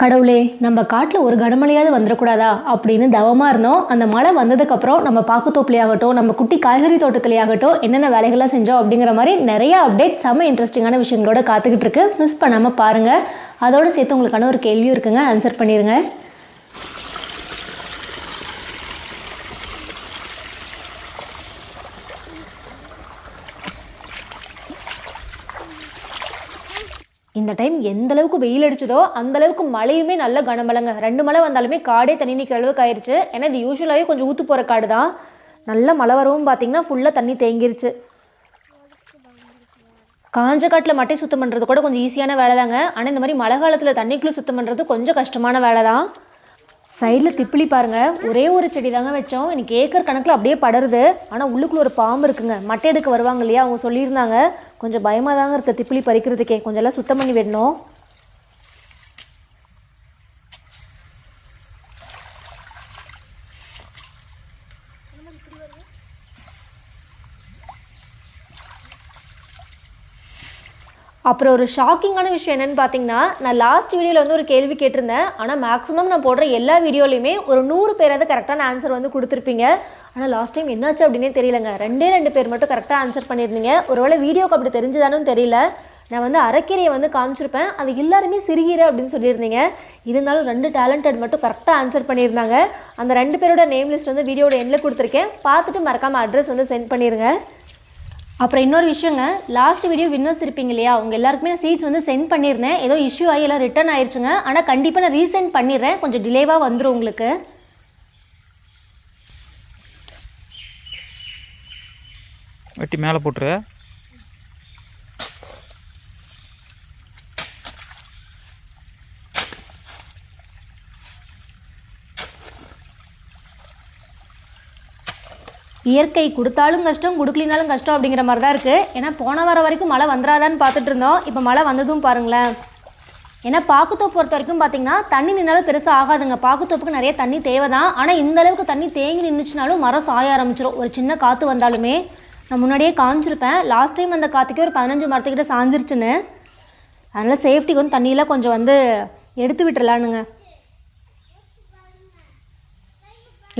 கடவுளே நம்ம காட்டில் ஒரு கனமழையாவது வந்துடக்கூடாதா? அப்படின்னு தவமாக இருந்தோம். அந்த மழை வந்ததுக்கப்புறம் நம்ம பாக்குத்தோப்புலையாகட்டும் நம்ம குட்டி காய்கறி தோட்டத்துலையாகட்டும் என்னென்ன வேலைகள்லாம் செஞ்சோம் அப்படிங்கிற மாதிரி நிறைய அப்டேட் செம்ம இன்ட்ரெஸ்டிங்கான விஷயங்களோட காத்துக்கிட்டு இருக்கு. மிஸ் பண்ணாமல் பாருங்கள் அதோடு சேர்த்து உங்களுக்கான ஒரு கேள்வியும் இருக்குங்க. ஆன்சர் பண்ணிடுங்க இந்த டைம் எந்த அளவுக்கு வெயில் அடிச்சதோ அந்த அளவுக்கு மழையுமே நல்ல கனமழைங்க. ரெண்டு மழை வந்தாலுமே காடே தண்ணி நிற்கிற அளவுக்கு ஆயிடுச்சு ஏன்னா இது யூஸ்வலாகவே கொஞ்சம் ஊற்று போகிற காடு தான். நல்ல மழை வரவும் பார்த்தீங்கன்னா ஃபுல்லாக தண்ணி தேங்கிருச்சு. காஞ்ச காட்டில் மட்டை சுத்தம் பண்ணுறது கூட கொஞ்சம் ஈஸியான வேலை தாங்க. ஆனால் இந்த மாதிரி மழை காலத்தில் தண்ணிக்குள்ளே சுத்தம் பண்ணுறது கொஞ்சம் கஷ்டமான வேலை தான். சைடில் திப்பிலி பாருங்கள் ஒரே ஒரு செடி தாங்க வச்சோம். எனக்கு ஏக்கர் கணக்கில் அப்படியே படருது. ஆனால் உள்ளுக்குள்ளே ஒரு பாம்பு இருக்குங்க. மட்டை எடுக்க வருவாங்க இல்லையா? அவங்க சொல்லியிருந்தாங்க. கொஞ்சம் பயமாக தாங்க இருக்குது திப்பிலி பறிக்கிறதுக்கே. கொஞ்சம் எல்லாம் சுத்தம் பண்ணி விடணும். அப்புறம் ஒரு ஷாக்கிங்கான விஷயம் என்னென்னு பார்த்தீங்கன்னா நான் லாஸ்ட் வீடியோவில் வந்து ஒரு கேள்வி கேட்டிருந்தேன். ஆனால் மேக்ஸிமம் நான் போடுற எல்லா வீடியோலையுமே ஒரு நூறு பேராவது கரெக்டான ஆன்சர் வந்து கொடுத்துருப்பீங்க. ஆனால் லாஸ்ட் டைம் என்னாச்சு அப்படின்னே தெரியலங்க. ரெண்டே ரெண்டு பேர் மட்டும் கரெக்டாக ஆன்சர் பண்ணியிருந்தீங்க. ஒருவேளை வீடியோக்கு அப்படி தெரிஞ்சுதானும் தெரியல. நான் வந்து அரைக்கீரையை வந்து காமிச்சிருப்பேன். அது எல்லாருமே சிறுகீரை அப்படின்னு சொல்லியிருந்தீங்க. இருந்தாலும் ரெண்டு டேலண்டட் மட்டும் கரெக்டாக ஆன்சர் பண்ணியிருந்தாங்க. அந்த ரெண்டு பேரோட நேம் லிஸ்ட் வந்து வீடியோட எண்ணில் கொடுத்துருக்கேன். பார்த்துட்டு மறக்காமல் அட்ரஸ் வந்து சென்ட் பண்ணிடுங்க அப்புறம் இன்னொரு விஷயங்க. லாஸ்ட் வீடியோ வின்னர்ஸ் இருப்பீங்க இல்லையா? உங்கள் எல்லாருக்குமே நான் சீட்ஸ் வந்து சென்ட் பண்ணியிருந்தேன். ஏதோ இஷ்யூ ஆகி எல்லாம் ரிட்டர்ன் ஆயிடுச்சுங்க ஆனால் கண்டிப்பாக நான் ரீசென்ட் பண்ணிடுறேன். கொஞ்சம் டிலேவாக வந்துடும் உங்களுக்கு. வெட்டி மேலே போட்டுரு. இயற்கை கொடுத்தாலும் கஷ்டம் கொடுக்கலினாலும் கஷ்டம் அப்படிங்கிற மாதிரி தான் இருக்குது ஏன்னா போன வாரம் வரைக்கும் மழை வந்துடாதான்னு பார்த்துட்டு இருந்தோம். இப்போ மழை வந்ததும் பாருங்களேன். ஏன்னா பாக்குத்தோப்பு பொறுத்த வரைக்கும் பார்த்தீங்கன்னா தண்ணி நின்னாலும் பெருசாக ஆகாதுங்க. பாக்குத்தோப்புக்கு நிறைய தண்ணி தேவை தான் ஆனால் இந்த அளவுக்கு தண்ணி தேங்கி நின்றுச்சுனாலும் மரம் சாய ஆரம்பிச்சிடும் ஒரு சின்ன காற்று வந்தாலுமே. நான் முன்னாடியே காமிச்சிருப்பேன். லாஸ்ட் டைம் அந்த காற்றுக்கே ஒரு பதினஞ்சு மரத்துக்கிட்ட சாஞ்சிருச்சுன்னு. அதனால் சேஃப்டிக்கு வந்து தண்ணியெலாம் கொஞ்சம் வந்து எடுத்து விட்டுறலானுங்க.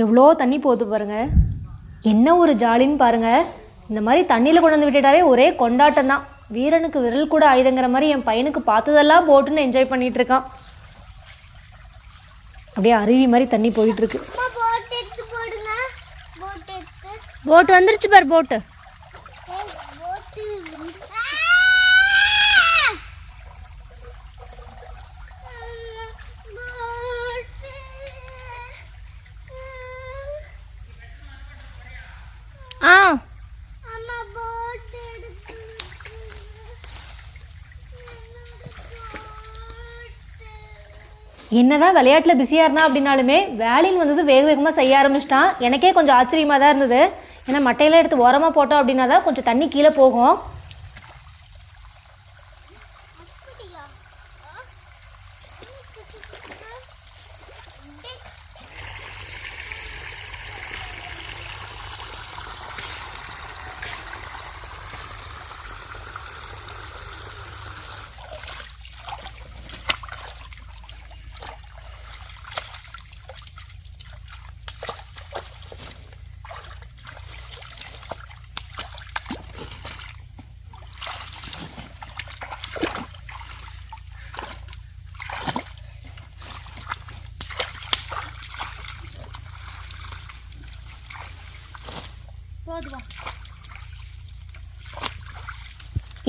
எவ்வளோ தண்ணி போகுது பாருங்க. என்ன ஒரு ஜாலின்னு பாருங்க. இந்த மாதிரி தண்ணியில் கொண்டு வந்து விட்டுட்டாவே ஒரே கொண்டாட்டம் தான். வீரனுக்கு விரல் கூட ஆயுதங்கிற மாதிரி என் பையனுக்கு பார்த்ததெல்லாம் போட்டுன்னு என்ஜாய் பண்ணிட்டு இருக்கான். அப்படியே அருவி மாதிரி தண்ணி போயிட்டு இருக்கு. அம்மா போட் எடுத்து போடுங்க. போட் எடுத்து. போட்டு வந்துருச்சு பாரு போட்டு ஏய், போட்டு ஆ அம்மா போட் எடுத்து என்னதான் விளையாட்டில் பிஸியாக இருந்தா அப்படின்னாலுமே வேலைன்னு வந்தது வேக வேகமாக செய்ய ஆரம்பிச்சிட்டான். எனக்கே கொஞ்சம் ஆச்சரியமாக தான் இருந்தது. ஏன்னா மட்டையெல்லாம் எடுத்து ஓரமாக போட்டோம் அப்படின்னா தான் கொஞ்சம் தண்ணி கீழே போகும் அப்படியா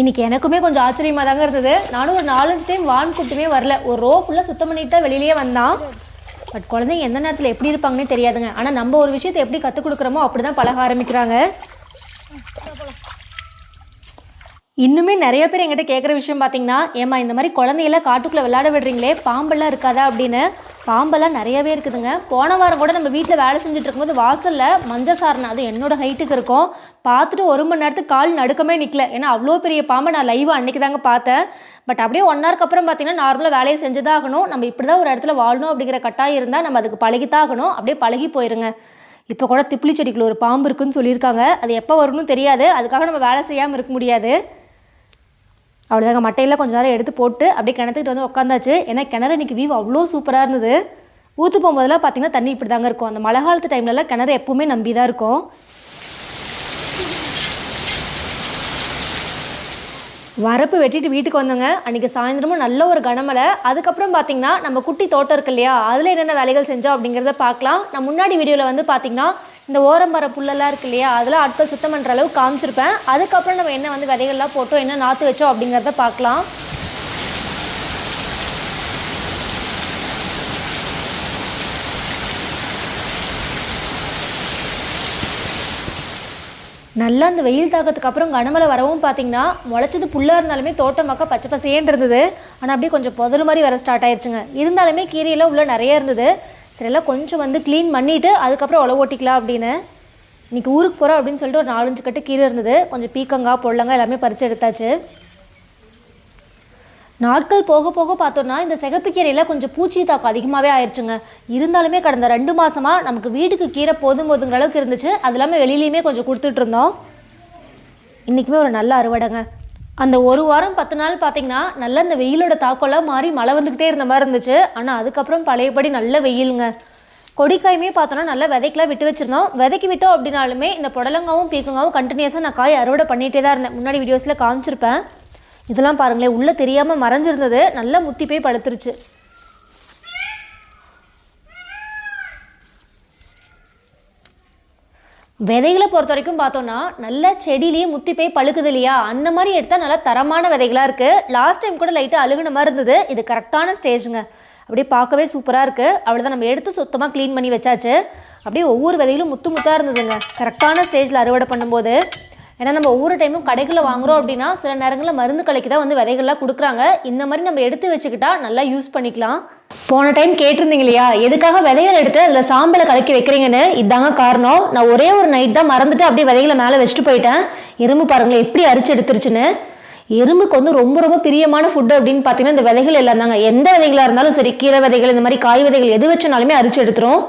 இன்னைக்கு எனக்குமே கொஞ்சம் ஆச்சரியமாக தாங்க இருந்தது. நானும் ஒரு நாலஞ்சு டைம் வான் கூட்டுமே வரல. ஒரு ரோ ஃபுல்லாக சுத்தம் பண்ணிட்டு தான் வெளியிலேயே வந்தான். பட் குழந்தைங்க எந்த நேரத்தில் எப்படி இருப்பாங்கன்னே தெரியாதுங்க. ஆனால் நம்ம ஒரு விஷயத்தை எப்படி கற்றுக் கொடுக்குறோமோ அப்படி தான் பழக ஆரம்பிக்கிறாங்க. இன்னுமே நிறைய பேர் எங்கிட்ட கேட்குற விஷயம் பார்த்தீங்கன்னா ஏம்மா இந்த மாதிரி குழந்தையெல்லாம் காட்டுக்குள்ளே விளையாட விடுறீங்களே? பாம்பெல்லாம் இருக்காதா? அப்படின்னு. பாம்பெல்லாம் நிறையவே இருக்குதுங்க. போன வாரம் கூட நம்ம வீட்டில் வேலை செஞ்சுட்டு இருக்கும்போது வாசலில் மஞ்சள் சாரணை அது என்னோட ஹைட்டுக்கு இருக்கும். பார்த்துட்டு ஒரு மணி நேரத்துக்கு கால் நடுக்கமே நிற்கல ஏன்னா அவ்வளோ பெரிய பாம்பை நான் லைவாக அன்னைக்கு தாங்க பார்த்தேன். பட் அப்படியே ஒன் ஹவருக்கு அப்புறம் பார்த்தீங்கன்னா நார்மலாக வேலையை செஞ்சு தான் ஆகணும். நம்ம இப்படி தான் ஒரு இடத்துல வாழணும் அப்படிங்கிற கட்டாயம் இருந்தால் நம்ம அதுக்கு பழகித்தான் ஆகணும். அப்படியே பழகி போயிருங்க. இப்போ கூட திப்பிலி செடிக்குள்ள ஒரு பாம்பு இருக்குன்னு சொல்லியிருக்காங்க. அது எப்போ வரும்னு தெரியாது. அதுக்காக நம்ம வேலை செய்யாமல் இருக்க முடியாது. அவ்வளோதாங்க மட்டையெல்லாம் கொஞ்ச நேரம் எடுத்து போட்டு அப்படியே கிணத்துக்கிட்டு வந்து உட்காந்தாச்சு ஏன்னா கிணறு இன்றைக்கி வியூ அவ்வளோ சூப்பராக இருந்தது. ஊற்று போகும்போதெல்லாம் பார்த்தீங்கன்னா தண்ணி இப்படி தாங்க இருக்கும். அந்த மழை காலத்து டைம்லலாம் கிணறு எப்பவுமே நம்பி தான் இருக்கும். வரப்பு வெட்டிட்டு வீட்டுக்கு வந்தோங்க. அன்றைக்கி சாயந்தரமும் நல்ல ஒரு கனமழை. அதுக்கப்புறம் பார்த்தீங்கன்னா நம்ம குட்டி தோட்டம் இருக்கு இல்லையா? அதில் என்னென்ன வேலைகள் செஞ்சோம் அப்படிங்கிறத பார்க்கலாம் நான் முன்னாடி வீடியோவில் வந்து பார்த்தீங்கன்னா இந்த ஓரம்பர புல்லெல்லாம் இருக்கு இல்லையா அதெல்லாம் ஆட்கள் சுத்தம் பண்ணுற அளவுக்கு காமிச்சிருப்பேன். அதுக்கப்புறம் நம்ம என்ன வந்து விதைகள்லாம் போட்டோம் என்ன நாற்று வச்சோம் அப்படிங்கிறத பார்க்கலாம். நல்லா அந்த வெயில் தாக்கத்துக்கு அப்புறம் கனமழை வரவும் பார்த்தீங்கன்னா முளைச்சது புல்லாக இருந்தாலுமே தோட்டம் பக்கம் பச்சை பசேன்னு இருந்தது. ஆனால் அப்படியே கொஞ்சம் புதல் மாதிரி வர ஸ்டார்ட் ஆயிடுச்சுங்க இருந்தாலுமே கீரையெல்லாம் உள்ளே நிறைய இருந்தது. சரி கொஞ்சம் வந்து க்ளீன் பண்ணிவிட்டு அதுக்கப்புறம் உழவு ஓட்டிக்கலாம் அப்படின்னு. இன்றைக்கி ஊருக்கு போகிறோம் அப்படின்னு சொல்லிட்டு ஒரு நாலஞ்சு கட்டு கீரை இருந்தது. கொஞ்சம் பீக்கங்காய் பொள்ளங்காய் எல்லாமே பறித்து எடுத்தாச்சு. நாட்கள் போக போக பார்த்தோன்னா இந்த சிகப்பு கீரையில் கொஞ்சம் பூச்சி தாக்கம் அதிகமாகவே ஆயிடுச்சுங்க இருந்தாலுமே கடந்த ரெண்டு மாதமாக நமக்கு வீட்டுக்கு கீரை போதும் போதுங்கிற அளவுக்கு இருந்துச்சு. அது இல்லாமல் வெளியிலையுமே கொஞ்சம் கொடுத்துட்ருந்தோம் இன்றைக்குமே ஒரு நல்ல அறுவடைங்க. அந்த ஒரு வாரம் பத்து நாள் பார்த்தீங்கன்னா நல்ல இந்த வெயிலோட தாக்கம்லாம் மாறி மழை வந்துக்கிட்டே இருந்த மாதிரி இருந்துச்சு. ஆனால் அதுக்கப்புறம் பழையபடி நல்ல வெயிலுங்க. கொடிக்காயுமே பார்த்தோன்னா நல்லா விதைக்கெலாம் விட்டு வச்சுருந்தோம். விதைக்கு விட்டோம் அப்படின்னாலுமே இந்த புடலங்காவும் பீக்கங்காவும் கண்டினியூஸாக நான் காய் அறுவடை பண்ணிகிட்டே தான் இருந்தேன். முன்னாடி வீடியோஸில் காமிச்சிருப்பேன். இதெல்லாம் பாருங்களேன் உள்ளே தெரியாமல் மறைஞ்சிருந்தது. நல்லா முத்தி போய் படுத்துருச்சு விதைகளை பொறுத்த வரைக்கும் பார்த்தோன்னா நல்ல செடியிலேயே முத்தி போய் பழுக்குது இல்லையா? அந்த மாதிரி எடுத்தால் நல்லா தரமான விதைகளாக இருக்குது லாஸ்ட் டைம் கூட லைட்டாக அழுகுன மாதிரி இருந்தது. இது கரெக்டான ஸ்டேஜுங்க அப்படியே பார்க்கவே சூப்பராக இருக்குது அவ்வளோதான் நம்ம எடுத்து சுத்தமாக க்ளீன் பண்ணி வச்சாச்சு. அப்படியே ஒவ்வொரு விதைகளும் முத்து முத்தாக இருந்ததுங்க. கரெக்டான ஸ்டேஜில் அறுவடை பண்ணும்போது. ஏன்னா நம்ம ஒவ்வொரு டைமும் கடைகளில் வாங்குறோம் அப்படின்னா சில நேரங்களில் மருந்து கலைக்கு தான் வந்து விதைகள்லாம் கொடுக்குறாங்க. இந்த மாதிரி நம்ம எடுத்து வச்சுக்கிட்டா நல்லா யூஸ் பண்ணிக்கலாம். போன டைம் கேட்டிருந்தீங்க இல்லையா? எதுக்காக விதைகள் எடுத்து அதில் சாம்பலை கலக்கி வைக்கிறீங்கன்னு? இதாங்க காரணம். நான் ஒரே ஒரு நைட் தான் மறந்துட்டு அப்படியே விதைகளை மேலே வச்சுட்டு போயிட்டேன். எறும்பு பாருங்களேன் எப்படி அரிச்சு எடுத்துருச்சுன்னு. எறும்புக்கு வந்து ரொம்ப ரொம்ப பிரியமான ஃபுட்டு அப்படின்னு பார்த்தீங்கன்னா இந்த விதைகள் எல்லாம் தாங்க. எந்த விதைகளாக இருந்தாலும் சரி கீரை விதைகள் இந்த மாதிரி காய் விதைகள் எது வச்சனாலுமே அரிச்சு எடுத்துரும்.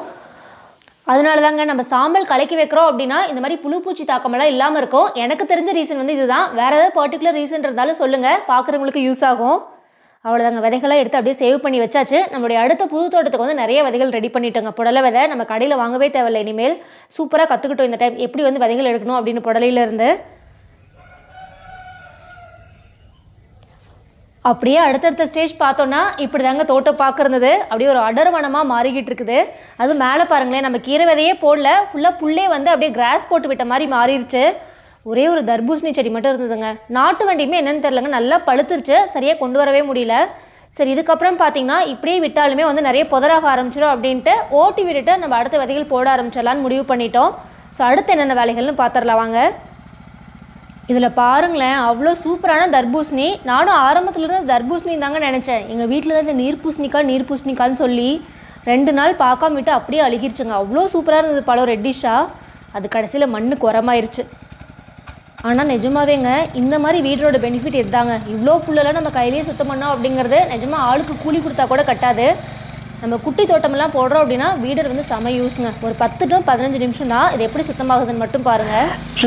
அதனால தாங்க நம்ம சாம்பல் கலக்கி வைக்கிறோம் அப்படின்னா இந்த மாதிரி புழு பூச்சி தாக்கமெல்லாம் இல்லாமல் இருக்கும். எனக்கு தெரிஞ்ச ரீசன் வந்து இதுதான். வேற ஏதாவது பர்டிகுலர் ரீசன் இருந்தாலும் சொல்லுங்கள் பார்க்குறவங்களுக்கு யூஸ் ஆகும். அவ்வளோதாங்க விதைகளாக எடுத்து அப்படியே சேவ் பண்ணி வச்சாச்சு. நம்மளுடைய அடுத்த புது தோட்டத்துக்கு வந்து நிறைய விதைகள் ரெடி பண்ணிட்டோங்க. புடலை விதை நம்ம கடையில் வாங்கவே தேவையில்லை. இனிமேல் சூப்பராக கற்றுக்கிட்டோம் இந்த டைம் எப்படி வந்து விதைகள் எடுக்கணும் அப்படின்னு புடலையிலேருந்து அப்படியே அடுத்தடுத்த ஸ்டேஜ் பார்த்தோன்னா இப்படி தாங்க தோட்டம் பார்க்குறது அப்படியே ஒரு அடர்வனமாக மாறிக்கிட்டு இருக்குது. அதுவும் மேலே பாருங்களேன் நம்ம கீரை விதையே போடல. ஃபுல்லாக புல்லே வந்து அப்படியே கிராஸ் போட்டு விட்ட மாதிரி மாறிடுச்சு ஒரே ஒரு தர்பூசணி செடி மட்டும் இருந்ததுங்க. நாட்டு வண்டியுமே என்னன்னு தெரிலங்க நல்லா பழுத்துருச்சு. சரியாக கொண்டு வரவே முடியல. சரி இதுக்கப்புறம் பார்த்தீங்கன்னா இப்படியே விட்டாலுமே வந்து நிறைய புதராக ஆரம்பிச்சிடும் அப்படின்ட்டு ஓட்டி விட்டுட்டு நம்ம அடுத்த விதைகள் போட ஆரம்பிச்சிடலான்னு முடிவு பண்ணிட்டோம். ஸோ அடுத்து என்னென்ன வேலைகள்னு பார்த்துடலாம் வாங்க. இதில் பாருங்களேன் அவ்வளோ சூப்பரான தர்பூசணி. நானும் ஆரம்பத்துலேருந்து தர்பூசணி தாங்க நினச்சேன். எங்கள் வீட்டில் தான் இந்த நீர் பூசணிக்கா நீர் பூசணிக்கான்னு சொல்லி ரெண்டு நாள் பார்க்காம விட்டு அப்படியே அழுகிருச்சுங்க. அவ்வளோ சூப்பராக இருந்தது பழம் ரெட்டிஷாக அது கடைசியில் மண்ணுக்கு உரமாயிருச்சு ஆனால் நிஜமாவேங்க இந்த மாதிரி வீடரோட பெனிஃபிட் இதுதாங்க இவ்வளோ புல்லெல்லாம் நம்ம கையிலேயே சுத்தம் பண்ணோம் அப்படிங்கிறது நிஜமாக ஆளுக்கு கூலி கொடுத்தா கூட கட்டாது. நம்ம குட்டி தோட்டமெல்லாம் போடுறோம் அப்படின்னா வீடர் வந்து செம யூஸுங்க. ஒரு பத்து டு பதினஞ்சு நிமிஷம் தான் இது எப்படி சுத்தமாகுதுன்னு மட்டும் பாருங்க.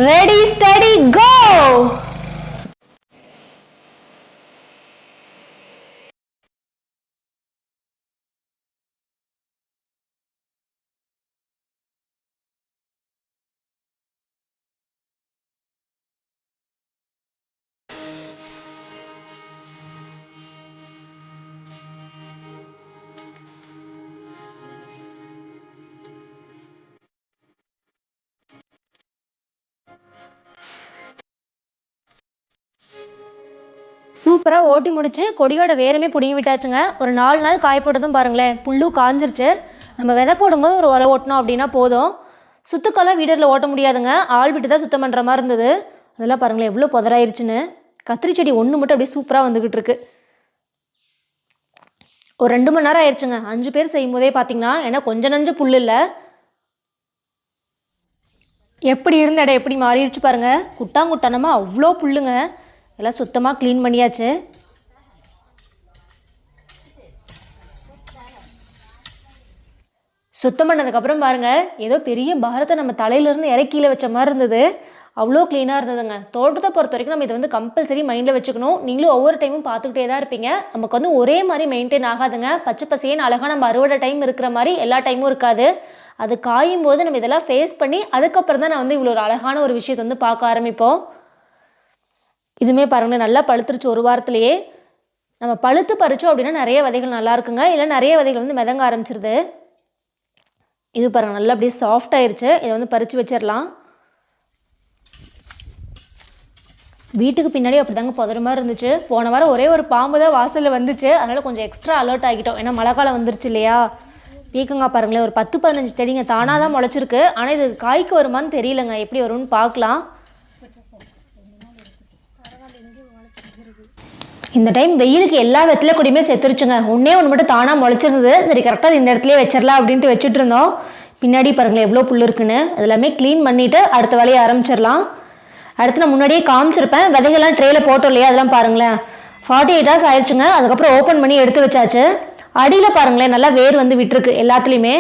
ரெடி ஸ்டடி கோ சூப்பராக ஓட்டி முடிச்சு கொடியோட வேருமே பிடுங்கி விட்டாச்சுங்க. ஒரு நாலு நாள் காய போட்டதும் பாருங்களேன் புல்லும் காஞ்சிருச்சு. நம்ம விதை போடும்போது ஒரு உரம் ஓட்டினோம் அப்படின்னா போதும். சுத்துக்கெல்லாம் வீடரில் ஓட்ட முடியாதுங்க. ஆள் விட்டு தான் சுத்தம் பண்ணுற மாதிரி இருந்தது. அதெல்லாம் பாருங்களேன் எவ்வளோ புதராயிருச்சுன்னு. கத்திரி செடி ஒன்று மட்டும் அப்படியே சூப்பராக வந்துக்கிட்டு இருக்கு. ஒரு ரெண்டு மணி நேரம் ஆயிடுச்சுங்க அஞ்சு பேர் செய்யும் போதே பார்த்தீங்கன்னா ஏன்னா கொஞ்சம் நஞ்ச புல் இல்லை. எப்படி இருந்த இடம் எப்படி மாறிடுச்சு பாருங்க. குட்டாங்குட்டனமாக அவ்வளோ புல்லுங்க. எல்லாம் சுத்தமாக க்ளீன் பண்ணியாச்சு. சுத்தம் பண்ணதுக்கப்புறம் பாருங்கள் ஏதோ பெரிய பாரத்தை நம்ம தலையிலேருந்து இறக்கியில் வச்ச மாதிரி இருந்தது. அவ்வளோ க்ளீனாக இருந்ததுங்க. தோட்டத்தை பொறுத்த வரைக்கும் நம்ம இதை வந்து கம்பல்சரி மைண்டில் வச்சுக்கணும். நீங்களும் ஒவ்வொரு டைமும் பார்த்துக்கிட்டே தான் இருப்பீங்க. நமக்கு வந்து ஒரே மாதிரி மெயின்டைன் ஆகாதுங்க. பச்சை பசேன்னு அழகாக நம்ம அறுவடை டைம் இருக்கிற மாதிரி எல்லா டைமும் இருக்காது. அது காயும் போது நம்ம இதெல்லாம் ஃபேஸ் பண்ணி அதுக்கப்புறம் தான் நான் வந்து இவ்வளோ ஒரு அழகான ஒரு விஷயத்தை வந்து பார்க்க ஆரம்பிப்போம். இதுவுமே பாருங்களேன் நல்லா பழுத்துருச்சு. ஒரு வாரத்துலேயே நம்ம பழுத்து பறித்தோம் அப்படின்னா நிறைய விதைகள் நல்லா இருக்குங்க. இல்லை நிறைய விதைகள் வந்து மிதங்க ஆரம்பிச்சிருது. இது பாருங்க நல்லா அப்படியே சாஃப்ட் ஆயிருச்சு. இதை வந்து பறித்து வச்சிடலாம் வீட்டுக்கு பின்னாடி அப்படி தாங்க புதற மாதிரி இருந்துச்சு. போன வாரம் ஒரே ஒரு பாம்பு தான் வாசலில் வந்துச்சு. அதனால் கொஞ்சம் எக்ஸ்ட்ரா அலர்ட் ஆகிட்டோம். ஏன்னா மழை காலம் வந்துருச்சு இல்லையா? பீக்கங்காய் பாருங்களேன் ஒரு பத்து பதினஞ்சு செடிங்க தானாக தான் முளைச்சிருக்கு. ஆனால் இது காய்க்கு வருமான்னு தெரியலங்க. எப்படி வரும்னு பார்க்கலாம். இந்த டைம் வெயிலுக்கு எல்லா வெத்தில கூடயுமே செத்துருச்சுங்க. ஒன்றே ஒன்று மட்டும் தானாக முளைச்சிருந்தது. சரி கரெக்டாக இந்த இடத்துலயே வச்சிடலாம் அப்படின்ட்டு வச்சுட்டு இருந்தோம். பின்னாடி பாருங்களேன் எவ்வளோ புல் இருக்குன்னு. அதெல்லாமே க்ளீன் பண்ணிவிட்டு அடுத்த வேலையை ஆரம்பிச்சிடலாம் அடுத்து நான் முன்னாடியே காமிச்சிருப்பேன். விதைகள்லாம் ட்ரேயில் போட்டோம் இல்லையா? அதெல்லாம் பாருங்களேன். ஃபார்ட்டி எயிட் ஹவர்ஸ் ஆயிடுச்சுங்க. அதுக்கப்புறம் ஓப்பன் பண்ணி எடுத்து வச்சாச்சு. அடியில் பாருங்களேன் நல்லா வேர் வந்து விட்டுருக்கு எல்லாத்துலேயுமே.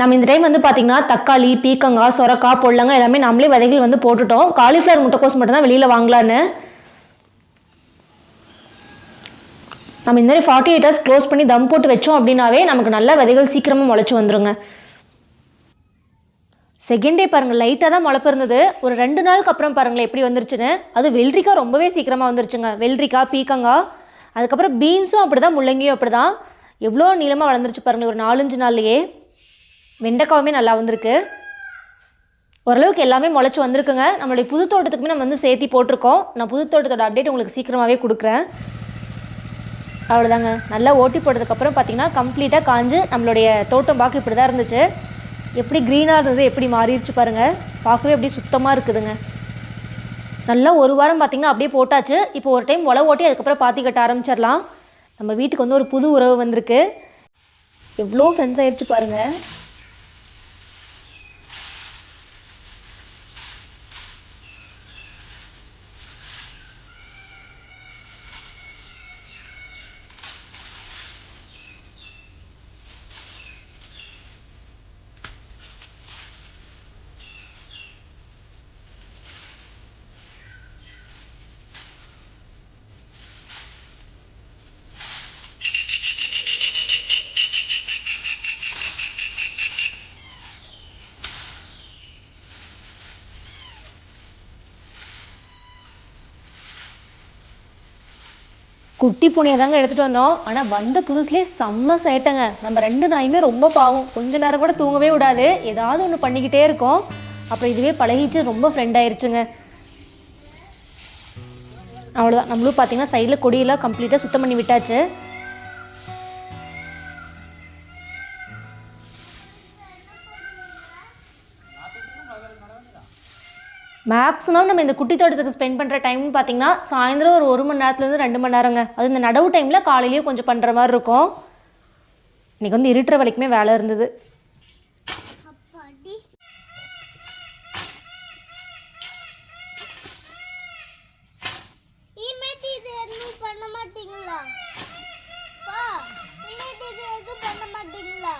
நம்ம இந்த டைம் வந்து பார்த்திங்கன்னா தக்காளி பீக்கங்காய் சொரக்காய் பொல்லங்காய் எல்லாமே நம்மளே விதைகள் வந்து போட்டுட்டோம். காலிஃப்ளவர் முட்டைக்கோஸ் மட்டும் தான் வெளியில் வாங்கலான்னு. நம்ம இந்த மாதிரி ஃபார்ட்டி எயிட் ஹவர்ஸ் க்ளோஸ் பண்ணி தம் போட்டு வச்சோம் அப்படின்னாவே நமக்கு நல்ல விதைகள் சீக்கிரமாக முளைச்சி வந்துருங்க. செகண்ட் டே பாருங்கள் லைட்டாக தான் முளைப்பு இருந்தது. ஒரு ரெண்டு நாளுக்கு அப்புறம் பாருங்களேன் எப்படி வந்துருச்சுன்னு. அது வெள்ளரிக்காய் ரொம்பவே சீக்கிரமாக வந்துருச்சுங்க. வெள்ளரிக்காய் பீக்கங்காய் அதுக்கப்புறம் பீன்ஸும் அப்படி தான் முள்ளங்கியும் அப்படி தான் எவ்வளோ நீளமாக வளர்ந்துருச்சு பாருங்கள் ஒரு நாலஞ்சு நாள்லையே. வெண்டைக்காவுமே நல்லா வந்திருக்கு. ஓரளவுக்கு எல்லாமே முளைச்சி வந்திருக்குங்க. நம்மளுடைய புது தோட்டத்துக்குமே நம்ம வந்து சேர்த்தி போட்டிருக்கோம். நான் புது தோட்டத்தோட அப்டேட் உங்களுக்கு சீக்கிரமாகவே கொடுக்குறேன். அவ்வளோதாங்க நல்லா ஓட்டி போட்டதுக்கப்புறம் பார்த்தீங்கன்னா கம்ப்ளீட்டாக காஞ்சு நம்மளுடைய தோட்டம் பார்க்க இப்படி தான் இருந்துச்சு. எப்படி க்ரீனாக இருந்தது எப்படி மாறிடுச்சு பாருங்கள் பார்க்கவே அப்படியே சுத்தமாக இருக்குதுங்க. நல்லா ஒரு வாரம் பார்த்தீங்கன்னா அப்படியே போட்டாச்சு. இப்போ ஒரு டைம் உழவு ஓட்டி அதுக்கப்புறம் பாத்தி கட்ட ஆரம்பிச்சிடலாம். நம்ம வீட்டுக்கு வந்து ஒரு புது உறவு வந்திருக்கு. எவ்வளோ ஃப்ரெண்ட்ஸ் ஆகிடுச்சு பாருங்கள் குட்டி பூனையை தாங்க எடுத்துகிட்டு வந்தோம். ஆனால் வந்த புதுசுலேயே செம்ம சேட்டைங்க. நம்ம ரெண்டு நாயுமே ரொம்ப பாவம். கொஞ்ச நேரம் கூட தூங்கவே விடாது. ஏதாவது ஒன்று பண்ணிக்கிட்டே இருக்கோம். அப்புறம் இதுவே பழகிச்சு ரொம்ப ஃப்ரெண்ட் ஆயிருச்சுங்க. அவ்வளோதான் நம்மளும் பார்த்தீங்கன்னா சைடில் கொடியெல்லாம் கம்ப்ளீட்டாக சுத்தம் பண்ணி விட்டாச்சு. மேக்ஸிமம் நம்ம இந்த குட்டி தோட்டத்துக்கு ஸ்பெண்ட் பண்ணுற டைம்னு பார்த்தீங்கன்னா சாயந்தரம் ஒரு ஒரு மணி நேரத்துலேருந்து ரெண்டு மணி நேரங்க. அது இந்த நடவு டைமில் காலையிலேயும் கொஞ்சம் பண்ணுற மாதிரி இருக்கும். இன்றைக்கி வந்து இருட்டுற வரைக்குமே வேலை இருந்தது. எதுவும் பண்ண மாட்டீங்களா பா இனிமேட்டு இது எதுவும் பண்ண மாட்டீங்களா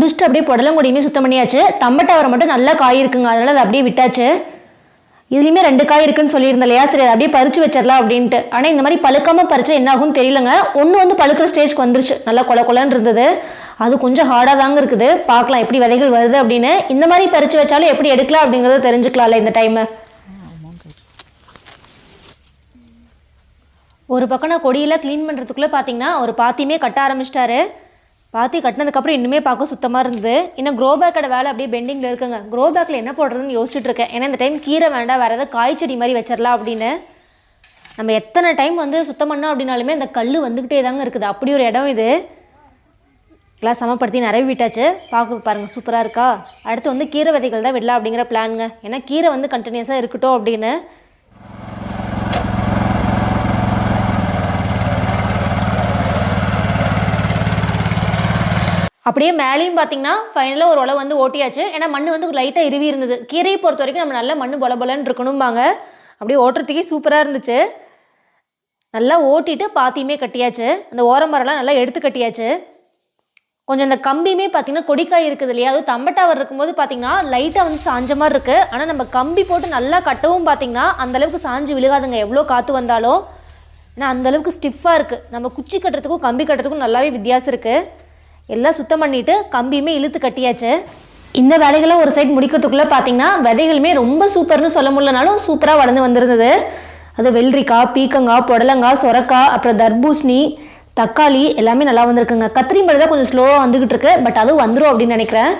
முடிச்சுட்டு அப்படியே புடலங்குடியுமே சுத்தம் பண்ணியாச்சு. தம்பட்டவரை மட்டும் நல்லா காய் இருக்குங்க. அதனால் அதை அப்படியே விட்டாச்சு. இதுலேயுமே ரெண்டு காய் இருக்குன்னு சொல்லியிருந்தேன் இல்லையா? சரி அதை அப்படியே பறித்து வச்சிடலாம் அப்படின்ட்டு. ஆனால் இந்த மாதிரி பழுக்காமல் பறிச்சா என்ன ஆகும்னு தெரியலங்க. ஒன்று வந்து பழுக்கிற ஸ்டேஜ்க்கு வந்துருச்சு. நல்லா கொல கொலன்னு இருந்தது. அது கொஞ்சம் ஹார்டாக தாங்க இருக்குது. பார்க்கலாம் எப்படி விதைகள் வருது அப்படின்னு. இந்த மாதிரி பறித்து வச்சாலும் எப்படி எடுக்கலாம் அப்படிங்கிறத தெரிஞ்சுக்கலாம்ல இந்த டைமை ஒரு பக்கம் நான் கொடியெல்லாம் க்ளீன் பண்ணுறதுக்குள்ளே பார்த்தீங்கன்னா ஒரு பாத்தியுமே கட்ட ஆரம்பிச்சிட்டாரு. பாத்தி கட்டினதுக்கப்புறம் இன்னுமே பார்க்க சுத்தமாக இருந்தது. இன்னும் க்ரோ பேக்கோட வேலை அப்படியே பெண்டிங்கில் இருக்குங்க. க்ரோ பேக்கில் என்ன போடுறதுன்னு யோசிச்சுட்டு இருக்கேன். ஏன்னா இந்த டைம் கீரை வேண்டாம் வேறு ஏதாவது காய் செடி மாதிரி வச்சிடலாம் அப்படின்னு. நம்ம எத்தனை டைம் வந்து சுத்தம் பண்ணோம் அப்படின்னாலுமே இந்த கல் வந்துக்கிட்டே தாங்க இருக்குது. அப்படி ஒரு இடம் இது. எல்லாம் சமப்படுத்தி நிறைய விட்டாச்சு. பார்க்க பாருங்கள் சூப்பராக இருக்கா? அடுத்து வந்து கீரை விதைகள் தான் விடலாம் அப்படிங்கிற பிளானுங்க ஏன்னா கீரை வந்து கண்டினியூஸாக இருக்கட்டும் அப்படின்னு. அப்படியே மேலேயும் பார்த்தீங்கன்னா ஃபைனலாக ஒரு உழவு வந்து ஓட்டியாச்சு. ஏன்னா மண் வந்து லைட்டாக இருவி இருந்தது. கீரையை பொறுத்த வரைக்கும் நம்ம நல்லா மண் பொல பொலன்னு இருக்கணும்பாங்க. அப்படியே ஓட்டுறதுக்கே சூப்பராக இருந்துச்சு. நல்லா ஓட்டிட்டு பாத்தியுமே கட்டியாச்சு. அந்த ஓரம் மரம்லாம் நல்லா எடுத்து கட்டியாச்சு. கொஞ்சம் அந்த கம்பியுமே பார்த்தீங்கன்னா கொடிக்காய் இருக்குது இல்லையா? அதுவும் தம்பட்டாவர் இருக்கும்போது பார்த்தீங்கன்னா லைட்டாக வந்து சாஞ்ச மாதிரி இருக்குது ஆனால் நம்ம கம்பி போட்டு நல்லா கட்டவும் பார்த்தீங்கன்னா அந்தளவுக்கு சாஞ்சு விழுகாதுங்க. எவ்வளோ காற்று வந்தாலும். ஏன்னா அந்த அளவுக்கு ஸ்டிஃபாக இருக்குது நம்ம குச்சி கட்டுறதுக்கும் கம்பி கட்டுறதுக்கும் நல்லாவே வித்தியாசம் இருக்குது எல்லாம் சுத்தம் பண்ணிவிட்டு கம்பியுமே இழுத்து கட்டியாச்சு. இந்த வேலைகளை ஒரு சைட் முடிக்கிறதுக்குள்ளே பார்த்தீங்கன்னா விதைகளுமே ரொம்ப சூப்பர்னு சொல்ல முடியலனாலும் சூப்பராக வளர்ந்து வந்திருந்தது. அது வெள்ளரிக்காய் பீக்கங்காய் புடலங்காய் சொரக்காய் அப்புறம் தர்பூசணி தக்காளி எல்லாமே நல்லா வந்திருக்குங்க. கத்திரி மட்டும் தான் கொஞ்சம் ஸ்லோவாக வந்துக்கிட்டு இருக்கு பட் அதுவும் வந்துடும் அப்படின்னு நினைக்கிறேன்.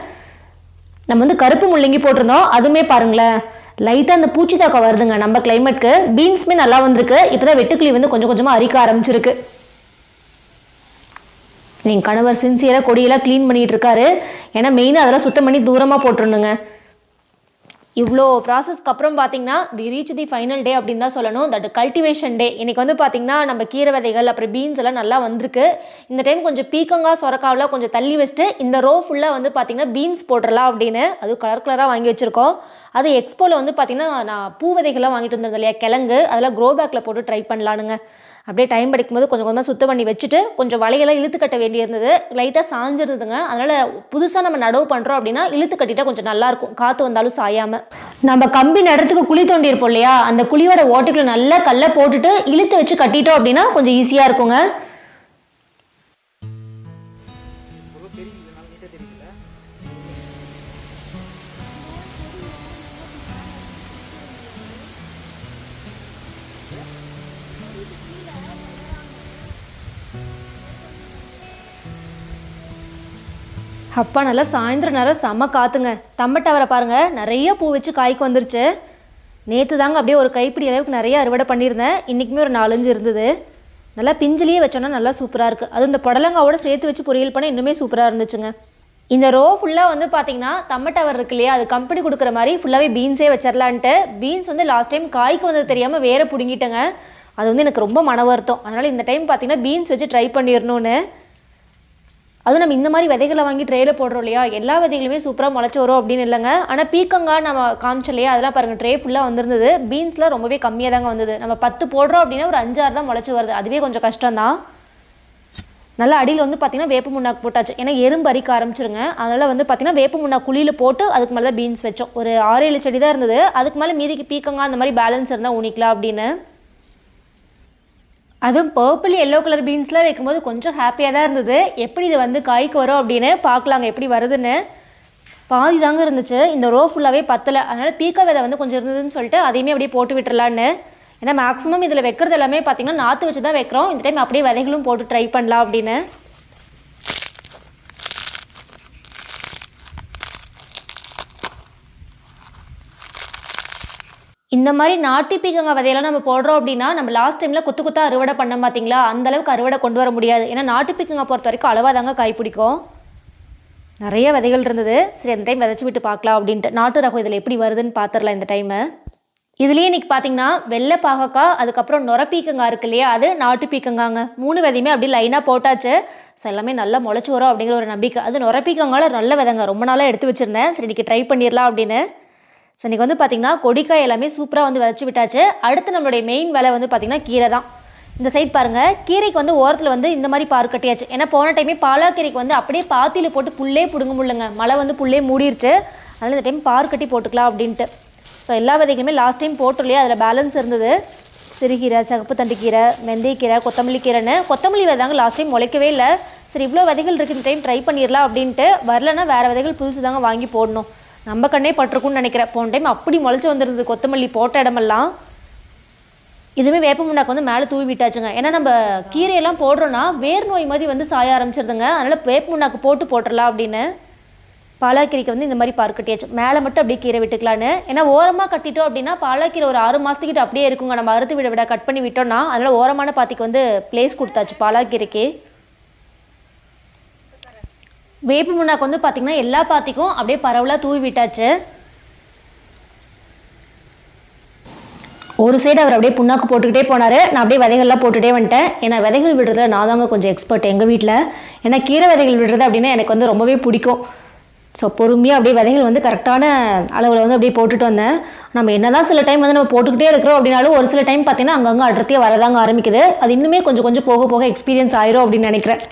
நம்ம வந்து கருப்பு முள்ளங்கி போட்டிருந்தோம் அதுவுமே பாருங்களேன். லைட்டாக அந்த பூச்சி தாக்கம் வருதுங்க நம்ம கிளைமேட்க்கு பீன்ஸுமே நல்லா வந்திருக்கு இப்போ தான் வெட்டுக்கிளி வந்து கொஞ்சம் கொஞ்சமாக அரிக்க ஆரம்பிச்சிருக்கு. என் கணவர் சின்சியராக கொடியெல்லாம் க்ளீன் பண்ணிகிட்டு இருக்காரு ஏன்னா மெயினாக அதெல்லாம் சுத்தம் பண்ணி தூரமாக போட்டுருணுங்க இவ்வளோ ப்ராசஸ்க்கு அப்புறம் பார்த்தீங்கன்னா we reach the final day அப்படின்னு தான் சொல்லணும். தட் கல்டிவேஷன் டே இன்றைக்கி வந்து பார்த்தீங்கன்னா நம்ம கீரை விதைகள் அப்புறம் பீன்ஸ் எல்லாம் நல்லா வந்திருக்கு. இந்த டைம் கொஞ்சம் பீக்கங்காய் சொரக்காவெலாம் கொஞ்சம் தள்ளி வச்சுட்டு இந்த ரோ ஃபுல்லாக வந்து பார்த்தீங்கன்னா பீன்ஸ் போட்டுடலாம் அப்படின்னு. அது கலர் கலராக வாங்கி வச்சுருக்கோம். அது எக்ஸ்போவில் வந்து பார்த்தீங்கன்னா நான் பூ விதைகள்லாம் வாங்கிட்டு வந்திருந்தேன் இல்லையா கிழங்கு. அதெல்லாம் க்ரோ பேக்கில் போட்டு ட்ரை பண்ணலானுங்க. அப்படியே டைம் படிக்கும்போது கொஞ்சம் கொஞ்சமாக சுத்தம் பண்ணி வச்சுட்டு கொஞ்சம் வலையெல்லாம் இழுத்து கட்ட வேண்டியிருந்தது. லைட்டாக சாஞ்சிருந்ததுங்க. அதனால் புதுசாக நம்ம நடவு பண்ணுறோம் அப்படின்னா இழுத்து கட்டிட்டா கொஞ்சம் நல்லாயிருக்கும் காற்று வந்தாலும் சாயாமல் நம்ம கம்பி நடத்துக்கு குழி தோண்டியிருப்போம் இல்லையா? அந்த குழியோட ஓட்டுக்குள்ளே நல்லா கல்லை போட்டுட்டு இழுத்து வச்சு கட்டிட்டோம் அப்படின்னா கொஞ்சம் ஈஸியாக இருக்குங்க. அப்பா நல்லா சாயந்தரம் நேரம் செம்ம காத்துங்க. தம்பட்டவரை பாருங்க. நிறைய பூ வச்சு காய்க்கு வந்துருச்சு. நேற்று தாங்க அப்படியே ஒரு கைப்பிடி அளவுக்கு நிறைய அறுவடை பண்ணியிருந்தேன். இன்றைக்குமே ஒரு நாலஞ்சு இருந்தது. நல்லா பிஞ்சிலேயே வச்சோன்னா நல்லா சூப்பராக இருக்குது அது இந்த புடலங்காவோட சேர்த்து வச்சு பொரியல் பண்ண இன்னுமே சூப்பராக இருந்துச்சுங்க. இந்த ரோ ஃபுல்லாக வந்து பார்த்தீங்கன்னா தம்பட்டவர் இருக்கு இல்லையா? அது கம்பெனி கொடுக்குற மாதிரி ஃபுல்லாகவே பீன்ஸே வச்சிடலான்ட்டு பீன்ஸ் வந்து லாஸ்ட் டைம் காய்க்கு வந்தது தெரியாமல் வேற பிடுங்கிட்டேங்க. அது வந்து எனக்கு ரொம்ப மன வருத்தம். அதனால் இந்த டைம் பார்த்தீங்கன்னா பீன்ஸ் வச்சு ட்ரை பண்ணிடணும்னு அதுவும் நம்ம இந்த மாதிரி விதைகளை வாங்கி ட்ரேயில் போடுறோம் இல்லையா? எல்லா விதைகளுமே சூப்பராக முளைச்சி வரும் அப்படின்னு இல்லைங்க. ஆனால் பீக்கங்காய் நம்ம காமிச்சோம் இல்லையா? அதெல்லாம் பாருங்கள் ட்ரே ஃபுல்லாக வந்திருந்தது. பீன்ஸ்லாம் ரொம்பவே கம்மியாக தாங்க வந்தது. நம்ம பத்து போடுறோம் அப்படின்னா ஒரு அஞ்சாறு தான் முளைச்சி வருது. அதுவே கொஞ்சம் கஷ்டம்தான். நல்லா அடியில் வந்து பார்த்தீங்கன்னா வேப்ப முன்னாக்கு போட்டாச்சு. ஏன்னா எறும்பு அரிக்க ஆரம்பிச்சிருங்க. அதனால் வந்து பார்த்தீங்கன்னா வேப்ப முன்னா குழியில் போட்டு அதுக்கு மேலே தான் பீன்ஸ் வச்சோம். ஒரு ஆறு ஏழு செடி தான் இருந்தது. அதுக்கு மேலே மீதிக்கு பீக்கங்காய் அந்த மாதிரி பேலன்ஸ் இருந்தால் ஊனிக்கலாம் அப்படின்னு. அதுவும் பர்பிள் எல்லோ கலர் பீன்ஸ்லாம் வைக்கும்போது கொஞ்சம் ஹாப்பியாக தான் இருந்தது. எப்படி இது வந்து காய்க்கு வரும் அப்படின்னு பார்க்கலாங்க எப்படி வருதுன்னு. பாதி தாங்க இருந்துச்சு. இந்த ரோ ஃபுல்லாகவே பத்தலை. அதனால் பீக்கா விதை வந்து கொஞ்சம் இருந்ததுன்னு சொல்லிட்டு அதையுமே அப்படியே போட்டு விட்டுறலான்னு. ஏன்னா மேக்ஸிமம் இதில் வைக்கிறது எல்லாமே பார்த்தீங்கன்னா நாற்று வச்சு தான் வைக்கிறோம். இந்த டைம் அப்படியே விதைகளும் போட்டு ட்ரை பண்ணலாம் அப்படின்னு. இந்த மாதிரி நாட்டு பீக்கங்காய் விதையெல்லாம் நம்ம போடுறோம் அப்படின்னா நம்ம லாஸ்ட் டைமில் கொத்து கொத்தாக அறுவடை பண்ண பார்த்தீங்களா அந்தளவுக்கு அறுவடை கொண்டு வர முடியாது. ஏன்னா நாட்டு பீக்கங்காய் பொறுத்த வரைக்கும் அளவாக தாங்க காய் பிடிக்கும். நிறைய விதைகள் இருந்தது. சரி அந்த டைம் விதைச்சி விட்டு பார்க்கலாம் அப்படின்ட்டு. நாட்டு ரகம் இதில் எப்படி வருதுன்னு பார்த்துடலாம் இந்த டைமு இதுலேயே இன்றைக்கி பார்த்தீங்கன்னா வெள்ளை பாகக்காய் அதுக்கப்புறம் நொர பீக்கங்காய் இருக்கு இல்லையா? அது நாட்டு பீக்கங்காங்க மூணு விதையுமே அப்படியே லைனாக போட்டாச்சு. ஸோ எல்லாமே நல்லா முளைச்சி வரும் அப்படிங்கிற ஒரு நம்பிக்கை. அது நொர பீக்கங்கால நல்ல விதங்க. ரொம்ப நாளாக எடுத்து வச்சுருந்தேன். சரி இன்றைக்கி ட்ரை பண்ணிடலாம் அப்படின்னு. ஸோ இன்றைக்கி வந்து பார்த்திங்கன்னா கொடிக்காய் எல்லாமே சூப்பராக வந்து விதச்சி விட்டாச்சு. அடுத்து நம்மளுடைய மெயின் வேலை வந்து பார்த்திங்கன்னா கீரை தான். இந்த சைட் பாருங்கள் கீரைக்கு வந்து ஓரத்தில் வந்து இந்த மாதிரி பார் கட்டியாச்சு. ஏன்னா போன டைமே பாலாக்கீரைக்கு வந்து அப்படியே பாத்தியில் போட்டு புல்லே பிடுங்க முடியலங்க. மழை வந்து புல்லே மூடிருச்சு. அதனால் இந்த டைம் பார் கட்டி போட்டுக்கலாம் அப்படின்ட்டு. ஸோ எல்லா விதைகளுமே லாஸ்ட் டைம் போட்டோம் இல்லையா அதில் பேலன்ஸ் இருந்தது. சிறுகீரை சிகப்பு மெந்தை கீரை கொத்தமல்லி கீரைன்னு. கொத்தமல்லி விதைங்க லாஸ்ட் டைம் முளைக்கவே இல்லை. சரி இவ்வளோ விதைகள் இருக்குது இந்த டைம் ட்ரை பண்ணிடலாம் அப்படின்ட்டு. வரலன்னா வேறு விதைகள் புதுசு தாங்க வாங்கி போடணும். நம்ம கண்ணே பட்டிருக்கும்னு நினைக்கிறேன். போன டைம் அப்படி முளைச்சி வந்துருந்தது. கொத்தமல்லி போட்ட இடமெல்லாம். இதுவுமே வேப்ப முன்னாக்கு வந்து மேலே தூவி விட்டாச்சுங்க. ஏன்னா நம்ம கீரையெல்லாம் போடுறோன்னா வேர் நோய் மாதிரி வந்து சாய ஆரம்பிச்சிருதுங்க. அதனால் வேப்ப முன்னாக்கு போட்டு போட்டுடலாம் அப்படின்னு. பாலாக்கீரைக்கு வந்து இந்த மாதிரி பார்க்கட்டியாச்சு மேலே மட்டும் அப்படியே கீரை விட்டுக்கலான்னு. ஏன்னா ஓரமாக கட்டிட்டோம் அப்படின்னா பாலாக்கீரை ஒரு ஆறு மாதத்துக்கிட்ட அப்படியே இருக்குங்க. நம்ம அறுத்து விட விட கட் பண்ணி விட்டோம்னா அதனால் ஓரமான பாத்திக்கு வந்து பிளேஸ் கொடுத்தாச்சு பாலாக்கீரைக்கு. வேப்ப முன்னாக்கு வந்து பார்த்திங்கன்னா எல்லா பாத்திக்கும் அப்படியே பரவலாக தூவி விட்டாச்சு. ஒரு சைடு அவர் அப்படியே புண்ணாக்கு போட்டுக்கிட்டே போனார். நான் அப்படியே விதைகள்லாம் போட்டுகிட்டே வந்துட்டேன். ஏன்னா விதைகள் விடுறதுல நான் தாங்க கொஞ்சம் எக்ஸ்பர்ட் எங்கள் வீட்டில் ஏன்னா கீரை விதைகள் விடுறது அப்படின்னா எனக்கு வந்து ரொம்பவே பிடிக்கும். ஸோ பொறுமையாக அப்படியே விதைகள் வந்து கரெக்டான அளவில் வந்து அப்படியே போட்டுட்டு வந்தேன். நம்ம என்ன தான் சில டைம் வந்து நம்ம போட்டுக்கிட்டே இருக்கிறோம் அப்படின்னாலும் ஒரு சில டைம் பார்த்தீங்கன்னா அங்கங்கே அடர்த்தியாக வரதாங்க ஆரம்பிக்குது. அது இன்னுமே கொஞ்சம் கொஞ்சம் போக போக எக்ஸ்பீரியன்ஸ் ஆயிரும் அப்படின்னு நினைக்கிறேன்.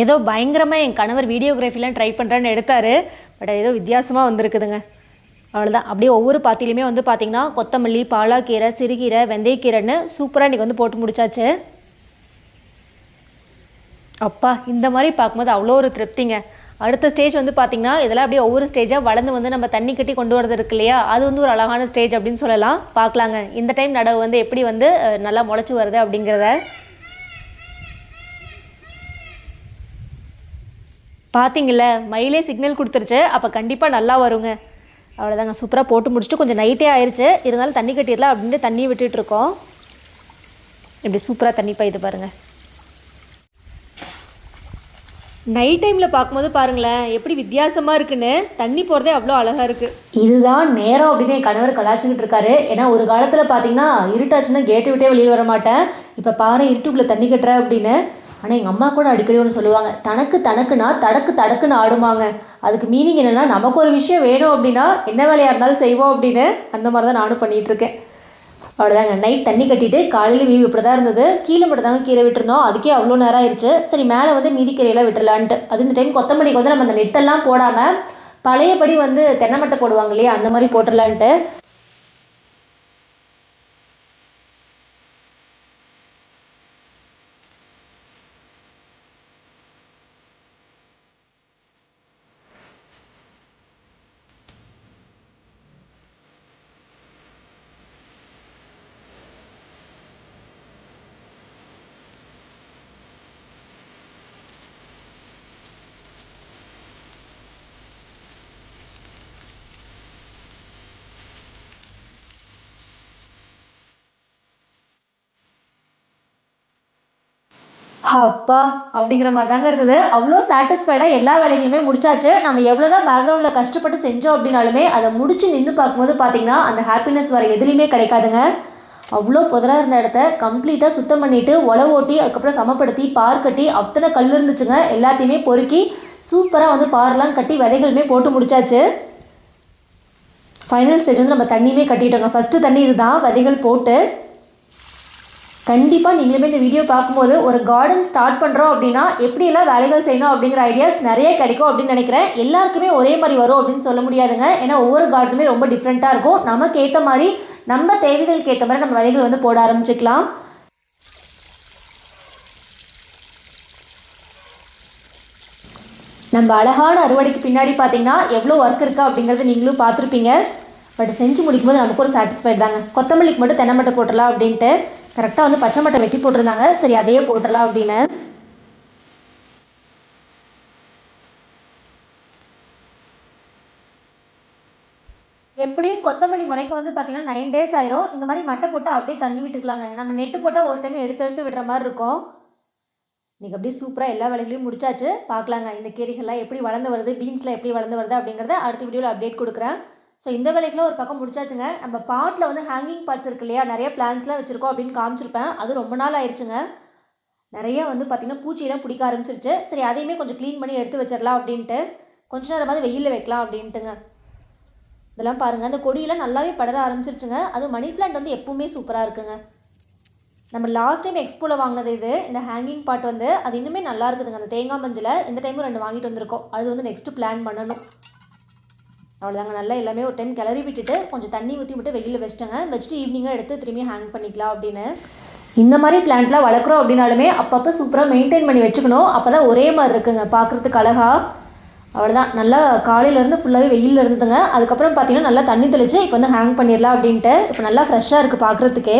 ஏதோ பயங்கரமாக என் கணவர் வீடியோகிராஃபிலாம் ட்ரை பண்ணுறேன்னு எடுத்தார். பட் ஏதோ வித்தியாசமாக வந்திருக்குதுங்க. அவ்வளோதான் அப்படியே ஒவ்வொரு பாத்திலையுமே வந்து பார்த்திங்கன்னா கொத்தமல்லி பாலாக்கீரை சிறுகீரை வெந்தயக்கீரைன்னு சூப்பராக இன்றைக்கி வந்து போட்டு முடிச்சாச்சு. அப்பா இந்த மாதிரி பார்க்கும்போது அவ்வளோ ஒரு திருப்திங்க. அடுத்த ஸ்டேஜ் வந்து பார்த்திங்கன்னா இதெல்லாம் அப்படியே ஒவ்வொரு ஸ்டேஜாக வளர்ந்து வந்து நம்ம தண்ணி கட்டி கொண்டு வரது இருக்கு இல்லையா? அது வந்து ஒரு அழகான ஸ்டேஜ் அப்படின்னு சொல்லலாம். பார்க்கலாங்க. இந்த டைம் நடவு வந்து எப்படி வந்து நல்லா முளைச்சி வருது அப்படிங்கிறத பார்த்தீங்கள மயிலே சிக்னல் கொடுத்துருச்சு. அப்போ கண்டிப்பாக நல்லா வருங்க. அவ்வளோதாங்க சூப்பராக போட்டு முடிச்சுட்டு கொஞ்சம் நைட்டே ஆயிடுச்சு இருந்தாலும் தண்ணி கட்டிடலாம் அப்படின்ட்டு தண்ணி விட்டுட்டுருக்கோம் இப்படி சூப்பராக தண்ணி பாயுது பாருங்கள் நைட் டைமில் பார்க்கும்போது பாருங்களேன் எப்படி வித்தியாசமாக இருக்குன்னு. தண்ணி போகிறதே அவ்வளோ அழகாக இருக்குது இதுதான் நேரம் அப்படின்னு என் கணவர் கலாச்சிக்கிட்டு இருக்காரு. ஏன்னா ஒரு காலத்தில் பார்த்தீங்கன்னா இருட்டாச்சுன்னா கேட்டு விட்டே வெளியே வர மாட்டேன். இப்போ பாரு இருட்டுக்குள்ளே தண்ணி கட்டுற அப்படின்னு. ஆனால் எங்கள் அம்மா கூட அடிக்கடி ஒன்று சொல்லுவாங்க தனக்கு தனக்குனா தடக்கு தடக்குன்னு ஆடுமாங்க. அதுக்கு மீனிங் என்னென்னா நமக்கு ஒரு விஷயம் வேணும் அப்படின்னா என்ன வேலையாக இருந்தாலும் செய்வோம் அப்படின்னு அந்த மாதிரி தான் நானும் பண்ணிகிட்டு இருக்கேன். அவ்வளோதாங்க நைட் தண்ணி கட்டிட்டு காலையில் வீவு இப்படி தான் இருந்தது. கீழே மட்டும் தாங்க கீரை விட்டுருந்தோம். அதுக்கே அவ்வளோ நேரம் ஆயிடுச்சு. சரி மேலே வந்து மீதி கீரையெல்லாம் விட்டுறலான்ட்டு. அது இந்த டைம் கொத்தமல்லிக்கு வந்து நம்ம அந்த நெட்டெல்லாம் போடாமல் பழையபடி வந்து தென்னை மட்டை போடுவாங்க இல்லையா அந்த மாதிரி போட்டுடலான்ட்டு அப்பா அப்படிங்கிற மாதிரி தாங்க இருந்தது அவ்வளோ சாட்டிஸ்ஃபைடாக எல்லா வேலைகளுமே முடிச்சாச்சு. நம்ம எவ்வளோ தான் பேக்ரவுண்டில் கஷ்டப்பட்டு செஞ்சோம் அப்படின்னாலுமே அதை முடிச்சு நின்று பார்க்கும்போது பார்த்தீங்கன்னா அந்த ஹாப்பினஸ் வர எதுலேயுமே கிடைக்காதுங்க. அவ்வளோ புதராக இருந்த இடத்த கம்ப்ளீட்டாக சுத்தம் பண்ணிவிட்டு உழவு ஓட்டி அதுக்கப்புறம் சமப்படுத்தி பார் கட்டி அத்தனை கல் இருந்துச்சுங்க. எல்லாத்தையுமே பொறுக்கி சூப்பராக வந்து பார்லாம் கட்டி விதைகளுமே போட்டு முடிச்சாச்சு. ஃபைனல் ஸ்டேஜ் வந்து நம்ம தண்ணியுமே கட்டிட்டோங்க. ஃபஸ்ட்டு தண்ணி இதுதான். விதைகள் போட்டு கண்டிப்பாக நீங்களுமே இந்த வீடியோ பார்க்கும்போது ஒரு கார்டன் ஸ்டார்ட் பண்ணுறோம் அப்படின்னா எப்படியெல்லாம் வேலைகள் செய்யணும் அப்படிங்கிற ஐடியாஸ் நிறைய கிடைக்கும் அப்படின்னு நினைக்கிறேன். எல்லாருக்குமே ஒரே மாதிரி வரும் அப்படின்னு சொல்ல முடியாதுங்க. ஏன்னா ஒவ்வொரு கார்டனுமே ரொம்ப டிஃப்ரெண்ட்டாக இருக்கும். நமக்கு ஏற்ற மாதிரி நம்ம தேவைகளுக்கு ஏற்ற மாதிரி நம்ம விதைகள் வந்து போட ஆரம்பிச்சுக்கலாம். நம்ம அழகான அறுவடைக்கு பின்னாடி பார்த்தீங்கன்னா எவ்வளோ ஒர்க் இருக்கா அப்படிங்கிறத நீங்களும் பார்த்துருப்பீங்க. பட் செஞ்சு முடிக்கும்போது நமக்கு ஒரு சாட்டிஸ்ஃபைட் தாங்க. கொத்தமல்லிக்கு மட்டும் தென்னை மட்டை போட்டுடலாம் அப்படின்ட்டு. கரெக்டாக வந்து பச்சை மட்டை வெட்டி போட்டிருந்தாங்க. சரி அதையே போட்டுடலாம் அப்படின்னு. எப்படியும் கொத்தமல்லி முளைக்க வந்து பார்த்தீங்கன்னா நைன் டேஸ் ஆயிரும். இந்த மாதிரி மட்டை போட்டு அப்படியே தண்ணி விட்டுக்கலாங்க. நம்ம நெட்டு போட்டால் ஒரு டைம் எடுத்து எடுத்து விடுற மாதிரி இருக்கும். இன்றைக்கி அப்படியே சூப்பராக எல்லா வேலைகளையும் முடிச்சாச்சு. பார்க்கலாங்க. இந்த கீரைகள்லாம் எப்படி வளர்ந்து வருது பீன்ஸ்லாம் எப்படி வளர்ந்து வருது அப்படிங்கிறத அடுத்த வீடியோவில் அப்டேட் கொடுக்குறேன். ஸோ இந்த வேலைக்குலாம் ஒரு பக்கம் முடிச்சாச்சுங்க. நம்ம பாட்டில் வந்து ஹேங்கிங் பார்ட்ஸ் இருக்கு இல்லையா? நிறைய பிளான்ஸ்லாம் வச்சுருக்கோம் அப்படின்னு காமிச்சிருப்பேன். அது ரொம்ப நாள் ஆயிடுச்சுங்க நிறைய வந்து பார்த்திங்கன்னா பூச்சியெல்லாம் பிடிக்க ஆரம்பிச்சிருச்சு. சரி அதையுமே கொஞ்சம் க்ளீன் பண்ணி எடுத்து வச்சிடலாம் அப்படின்ட்டு. கொஞ்ச நேரமாவது வெயிலில் வைக்கலாம் அப்படின்ட்டுங்க. இதெல்லாம் பாருங்கள் அந்த கொடியெல்லாம் நல்லாவே படர ஆரம்பிச்சிருச்சுங்க. அது மணி பிளான்ட் வந்து எப்பவுமே சூப்பராக இருக்குங்க. நம்ம லாஸ்ட் டைம் எக்ஸ்போவில் வாங்கினது இது. இந்த ஹேங்கிங் பாட் வந்து அது இன்னுமே நல்லா இருக்குதுங்க. அந்த தேங்காய் மஞ்சள் இந்த டைமும் ரெண்டு வாங்கிட்டு வந்திருக்கோம். அது வந்து நெக்ஸ்ட்டு பிளான் பண்ணணும். அவ்வளோதாங்க நல்லா எல்லாமே ஒரு டைம் கிளறி விட்டுட்டு கொஞ்சம் தண்ணி ஊற்றி விட்டு வெயிலில் வச்சுட்டேங்க. வச்சுட்டு ஈவினிங்காக எடுத்து திரும்பி ஹேங் பண்ணிக்கலாம் அப்படின்னு. இந்த மாதிரி பிளான்ட்லாம் வளர்க்குறோம் அப்படின்னாலுமே அப்பப்போ சூப்பராக மெயின்டைன் பண்ணி வச்சுக்கணும். அப்போ தான் ஒரே மாதிரி இருக்குங்க. பார்க்குறதுக்கு அழகா. அவ்வளோதான் நல்லா காலையிலேருந்து ஃபுல்லாகவே வெயிலில் இருந்ததுங்க. அதுக்கப்புறம் பார்த்தீங்கன்னா நல்லா தண்ணி தெளிச்சு இப்போ வந்து ஹேங் பண்ணிடலாம் அப்படின்ட்டு. இப்போ நல்லா ஃப்ரெஷ்ஷாக இருக்குது பார்க்குறதுக்கே.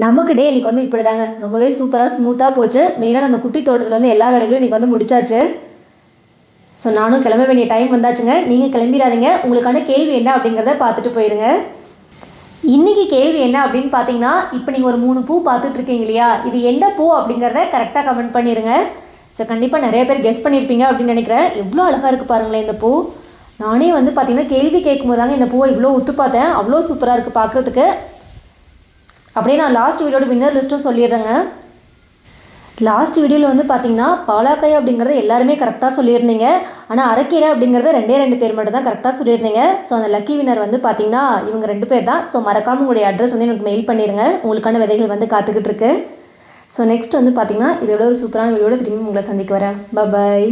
நமக்கு டே இன்னைக்கு வந்து இப்படி தாங்க ரொம்பவே சூப்பராக ஸ்மூத்தாக போச்சு. மெயினாக நம்ம குட்டி தோட்டத்தில் வந்து எல்லா வேலைகளும் இன்னைக்கு வந்து முடிச்சாச்சு. ஸோ நானும் கிளம்ப வேண்டிய டைம் வந்தாச்சுங்க. நீங்கள் கிளம்பிடாதீங்க. உங்களுக்கான கேள்வி என்ன அப்படிங்கிறத பார்த்துட்டு போயிடுங்க இன்றைக்கி கேள்வி என்ன அப்படின்னு பார்த்தீங்கன்னா இப்போ நீங்கள் ஒரு மூணு பூ பார்த்துட்ருக்கீங்க இல்லையா? இது எந்த பூ அப்படிங்கிறத கரெக்டாக கமெண்ட் பண்ணிடுங்க ஸோ கண்டிப்பாக நிறைய பேர் கெஸ் பண்ணியிருப்பீங்க அப்படின்னு நினைக்கிறேன். எவ்வளோ அழகாக இருக்குது பாருங்களேன் இந்த பூ. நானே வந்து பார்த்தீங்கன்னா கேள்வி கேட்கும்போது தாங்க இந்த பூவை இவ்வளோ உத்து பார்த்தேன். அவ்வளோ சூப்பராக இருக்குது பார்க்குறதுக்கு அப்படியே நான் லாஸ்ட் வீடியோட வின்னர் லிஸ்ட்டும் சொல்லிடுறேங்க. லாஸ்ட் வீடியோவில் வந்து பார்த்தீங்கன்னா பாலாக்காய் அப்படிங்கிறத எல்லாருமே கரெக்டாக சொல்லியிருந்தீங்க. ஆனால் அரைக்கீரை அப்படிங்கிறத ரெண்டே ரெண்டு பேர் மட்டும் தான் கரெக்டாக சொல்லியிருந்தீங்க. ஸோ அந்த லக்கி வினர் வந்து பார்த்தீங்கன்னா இவங்க ரெண்டு பேர் தான். ஸோ மறக்காமல் உங்களுடைய அட்ரஸ் வந்து எனக்கு மெயில் பண்ணிடுங்க. உங்களுக்கான விதைகள் வந்து காத்துக்கிட்டு இருக்கு. ஸோ நெக்ஸ்ட் வந்து பார்த்தீங்கன்னா இதோட ஒரு சூப்பரான வீடியோட திரும்பி உங்களை சந்திக்க வரேன். பாய்